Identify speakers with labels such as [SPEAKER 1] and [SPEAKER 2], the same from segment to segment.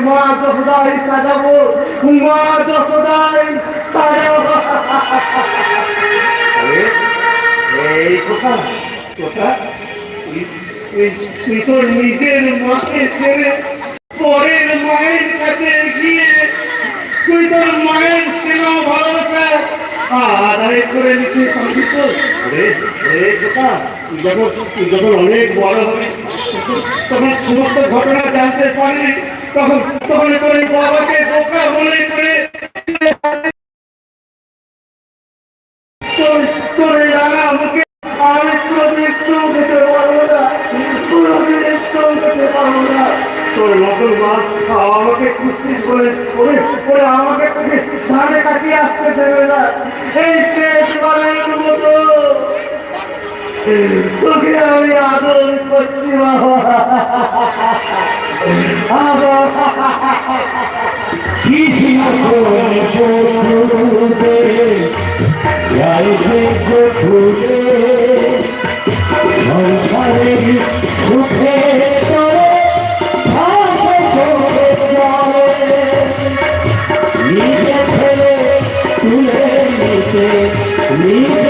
[SPEAKER 1] মা যশোদাই সাজাবো মা যশোদাই সাজাবো এই কথা কথা তুই- তোর নিজের মাকে ছেড়ে পরের মায়ের কাছে গিয়ে তুই তোর মায়ের ভালোবাসা আদায় করে নিতে পারবি তো? রে রে কথা তুই যখন তুই যখন অনেক বড় হবে তখন সমস্ত ঘটনা জানতে পারবি তখন তখন তোর বাবাকে বোকা মনে করে তোর তোর রাঙা মুখে আমি কোনোদিন একটু খেতে পারব না কোনোদিন একটু খেতে পারব না তোর নতুন মাছ আমাকে কুস্তি করে করে করে আমাকে ধারে কাছে আসতে দেবে না এই শেষ বারের মতো। তোকে আমি আদর করছি
[SPEAKER 2] করে পশুতে সংসারের সুখে নিজে ছেলে তুলে নিতে নিজে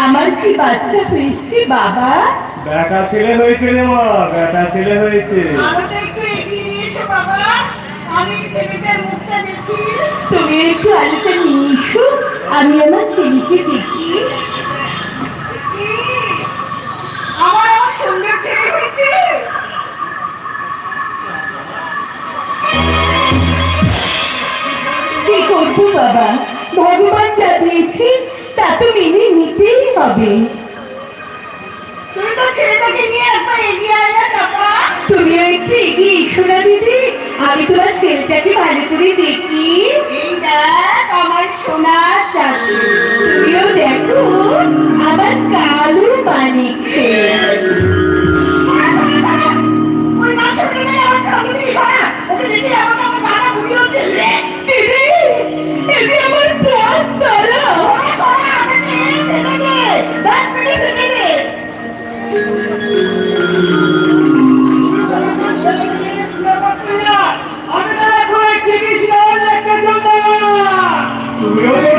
[SPEAKER 3] আমার কি বাচ্চা হয়েছে বাবা?
[SPEAKER 1] বেটা ছেলে হয়েছে রে মা বেটা ছেলে হয়েছে।
[SPEAKER 3] তুমি একটু আলোটা নিয়ে এসো আমি আমার ছেলেকে বাবা ভগবান যা দিয়েছে তা তো মেনে নিতেই হবে। তুমি একটু এগিয়ে এসো না দিদি আমি তোমার ছেলেটাকে ভালো করে দেখি। আমার সোনার চাচি তুমিও দেখো আমার কালো মানিক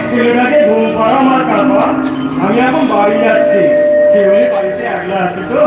[SPEAKER 1] ছেলেটাকে ঘুম পাড়া আমার কাকা আমি এখন বাড়ি যাচ্ছি। সে বাড়িতে একলা আছি তো?